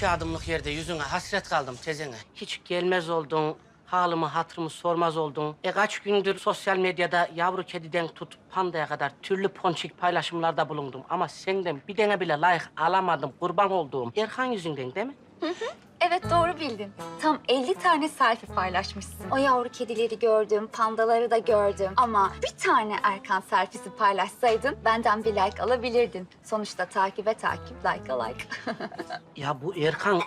iki adımlık yerde yüzüne hasret kaldım tezene. Hiç gelmez oldun, halımı hatırımı sormaz oldun. E kaç gündür sosyal medyada yavru kediden tut pandaya kadar türlü ponçik paylaşımlarda bulundum. Ama senden bir tane bile layık alamadım kurban olduğum. Erkan yüzünden değil mi? Evet doğru bildin. Tam 50 tane selfie paylaşmışsın. O yavru kedileri gördüm, pandaları da gördüm. Ama bir tane Erkan selfiesi paylaşsaydın benden bir like alabilirdin. Sonuçta takibe takip, like'a like. Ya bu Erkan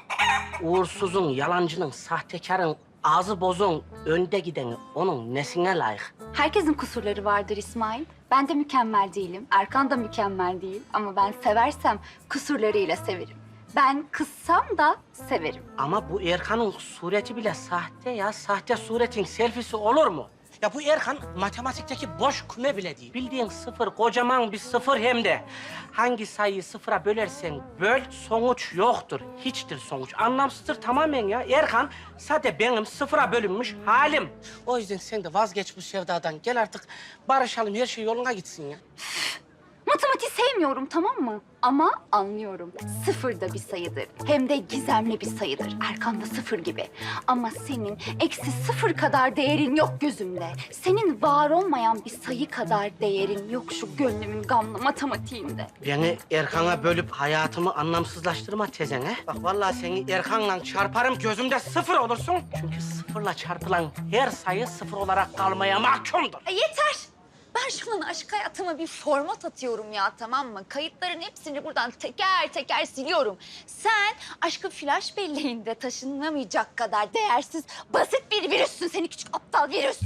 uğursuzun, yalancının, sahtekarın, ağzı bozun, önde gideni onun nesine layık? Herkesin kusurları vardır İsmail. Ben de mükemmel değilim. Erkan da mükemmel değil. Ama ben seversem kusurlarıyla severim. Ben kızsam da severim. Ama bu Erkan'ın sureti bile sahte ya. Sahte suretin selfisi olur mu? Ya bu Erkan matematikteki boş küme bile değil. Bildiğin sıfır, kocaman bir sıfır hem de. Hangi sayıyı sıfıra bölersen böl, sonuç yoktur. Hiçtir sonuç. Anlamsızdır tamamen ya. Erkan sadece benim sıfıra bölünmüş halim. O yüzden sen de vazgeç bu sevdadan. Gel artık barışalım, her şey yoluna gitsin ya. Matematiği sevmiyorum tamam mı? Ama anlıyorum. Sıfır da bir sayıdır. Hem de gizemli bir sayıdır. Erkan da sıfır gibi. Ama senin eksi sıfır kadar değerin yok gözümde. Senin var olmayan bir sayı kadar değerin yok şu gönlümün gamlı matematiğinde. Beni Erkan'a bölüp hayatımı anlamsızlaştırma tezene. Bak vallahi seni Erkan'la çarparım gözümde sıfır olursun. Çünkü sıfırla çarpılan her sayı sıfır olarak kalmaya mahkumdur. E yeter. Ben şu an aşk hayatıma bir format atıyorum ya tamam mı? Kayıtların hepsini buradan teker teker siliyorum. Sen aşkın flash belleğinde taşınamayacak kadar değersiz, basit bir virüssün seni küçük aptal virüs.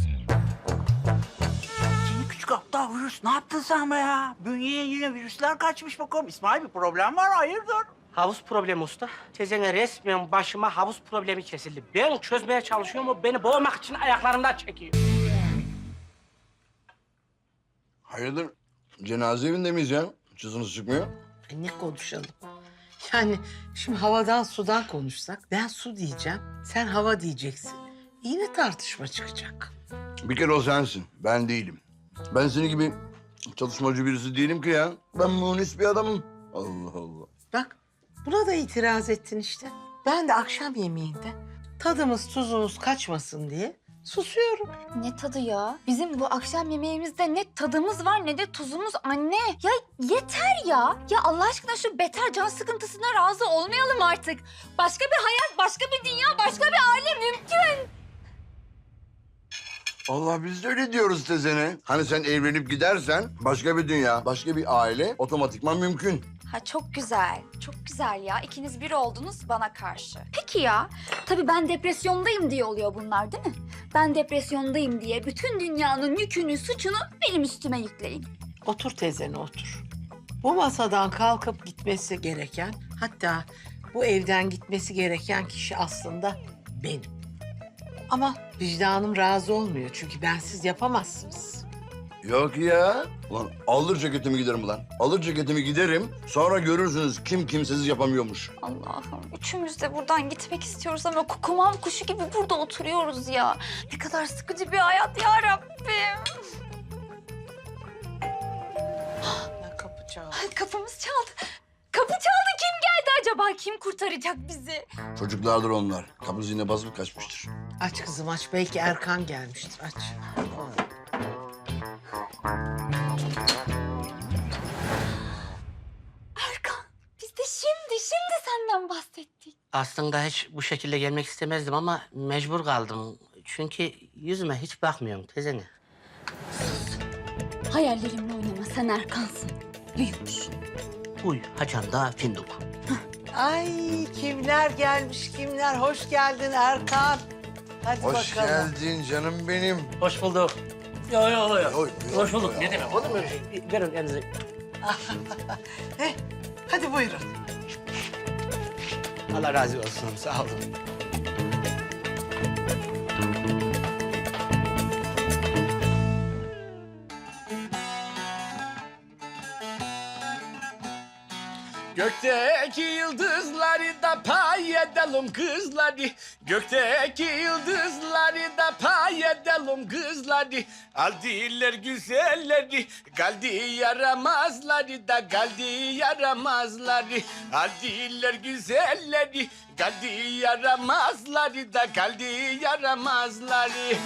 Seni küçük aptal virüs ne yaptın sen be ya? Bünyeye yine virüsler kaçmış bakalım. İsmail bir problem var hayırdır? Havuz problemi usta. Tezene resmen başıma havuz problemi kesildi. Ben çözmeye çalışıyorum, o beni boğmak için ayaklarımdan çekiyor. Hayırdır? Cenaze evinde miyiz ya? Çızınız çıkmıyor. E, Ne konuşalım? Yani şimdi havadan sudan konuşsak ben su diyeceğim, sen hava diyeceksin. Yine tartışma çıkacak. Bir kere o sensin. Ben değilim. Ben senin gibi çalışmacı birisi değilim ki ya. Ben munis bir adamım. Allah Allah. Bak buna da itiraz ettin işte. Ben de akşam yemeğinde tadımız tuzumuz kaçmasın diye susuyorum. Ne tadı ya? Bizim bu akşam yemeğimizde ne tadımız var ne de tuzumuz anne. Ya yeter ya. Ya Allah aşkına şu beter can sıkıntısına razı olmayalım artık. Başka bir hayat, başka bir dünya, başka bir aile mümkün. Allah biz de öyle diyoruz tezene. Hani sen evlenip gidersen başka bir dünya, başka bir aile otomatikman mümkün. Ha çok güzel, çok güzel ya. İkiniz bir oldunuz bana karşı. Peki ya, tabii ben depresyondayım diye oluyor bunlar değil mi? Ben depresyondayım diye bütün dünyanın yükünü, suçunu benim üstüme yükleyin. Otur teyzene otur. Bu masadan kalkıp gitmesi gereken, hatta bu evden gitmesi gereken kişi aslında benim. Ama vicdanım razı olmuyor çünkü bensiz yapamazsınız. Yok ya. Ulan alır ceketimi giderim ulan. Alır ceketimi giderim. Sonra görürsünüz kim kimsesiz yapamıyormuş. Allah'ım üçümüz de buradan gitmek istiyoruz ama kukumav kuşu gibi burada oturuyoruz ya. Ne kadar sıkıcı bir hayat ya Rabbim. Kapı çaldı. Ay, Kapımız çaldı. Kapı çaldı. Kim geldi acaba? Kim kurtaracak bizi? Çocuklardır onlar. Kapı zine basıp kaçmıştır. Aç kızım aç. Belki Erkan gelmiştir. Aç. Erkan, biz de şimdi, şimdi senden bahsettik. Aslında hiç bu şekilde gelmek istemezdim ama mecbur kaldım. Çünkü yüzüme hiç bakmıyorum tezene. Hayallerimle oynama, sen Erkan'sın. Büyümüş. Uy, hacan da fındık. Ay kimler gelmiş kimler. Hoş geldin Erkan. Hadi Hoş bakalım. geldin canım benim. Hoş bulduk. Yo yo yo. Oy, Hoş bulduk. Ne demek? Olur mu öyle şey? Verin elinizi. Eh, hadi buyurun. Allah razı olsun. Sağ olun. Gökteki yıldızları da pay edelim kızları. Gökteki yıldızları da pay edelim kızları. Aldiler güzelleri Kaldi yaramazları da kaldi yaramazları. Aldiler güzelleri Kaldi yaramazları da kaldi yaramazları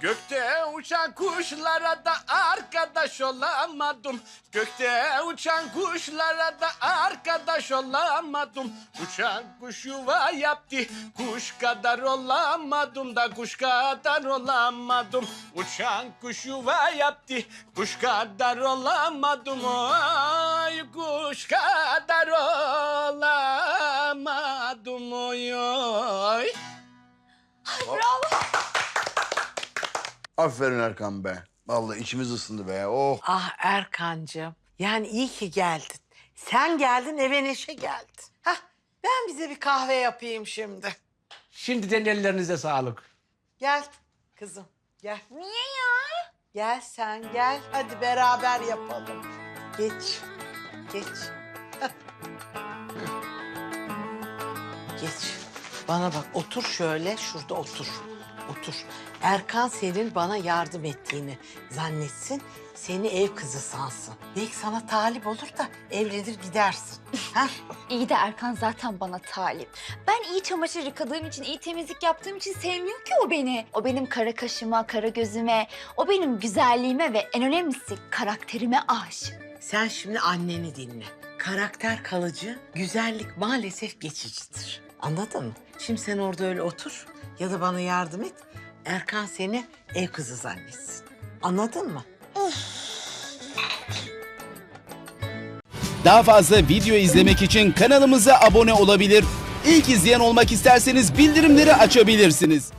Gökte uçan kuşlara da arkadaş olamadım. Gökte uçan kuşlara da arkadaş olamadım. Uçan kuş yuva yaptı, kuş kadar olamadım da kuş kadar olamadım. Uçan kuş yuva yaptı, kuş kadar olamadım. Ay kuş kadar olamadım. Oy oy. Aferin Erkan be. Vallahi içimiz ısındı be. Oh. Ah Erkancığım. Yani iyi ki geldin. Sen geldin eve neşe geldi. Hah ben bize bir kahve yapayım şimdi. Şimdiden ellerinize sağlık. Gel kızım gel. Niye ya? Gel sen gel. Hadi beraber yapalım. Geç. Geç. Geç. Bana bak otur şöyle şurada otur. Otur. Erkan senin bana yardım ettiğini zannetsin. Seni ev kızı sansın. Belki sana talip olur da evlenir gidersin. Ha? İyi de Erkan zaten bana talip. Ben iyi çamaşır yıkadığım için, iyi temizlik yaptığım için sevmiyor ki o beni. O benim kara kaşıma, kara gözüme, o benim güzelliğime ve en önemlisi karakterime aşık. Sen şimdi anneni dinle. Karakter kalıcı, güzellik maalesef geçicidir. Anladın mı? Şimdi sen orada öyle otur ya da bana yardım et. Erkan seni ev kızı zannetsin. Anladın mı? Daha fazla video izlemek için kanalımıza abone olabilir. İlk izleyen olmak isterseniz bildirimleri açabilirsiniz.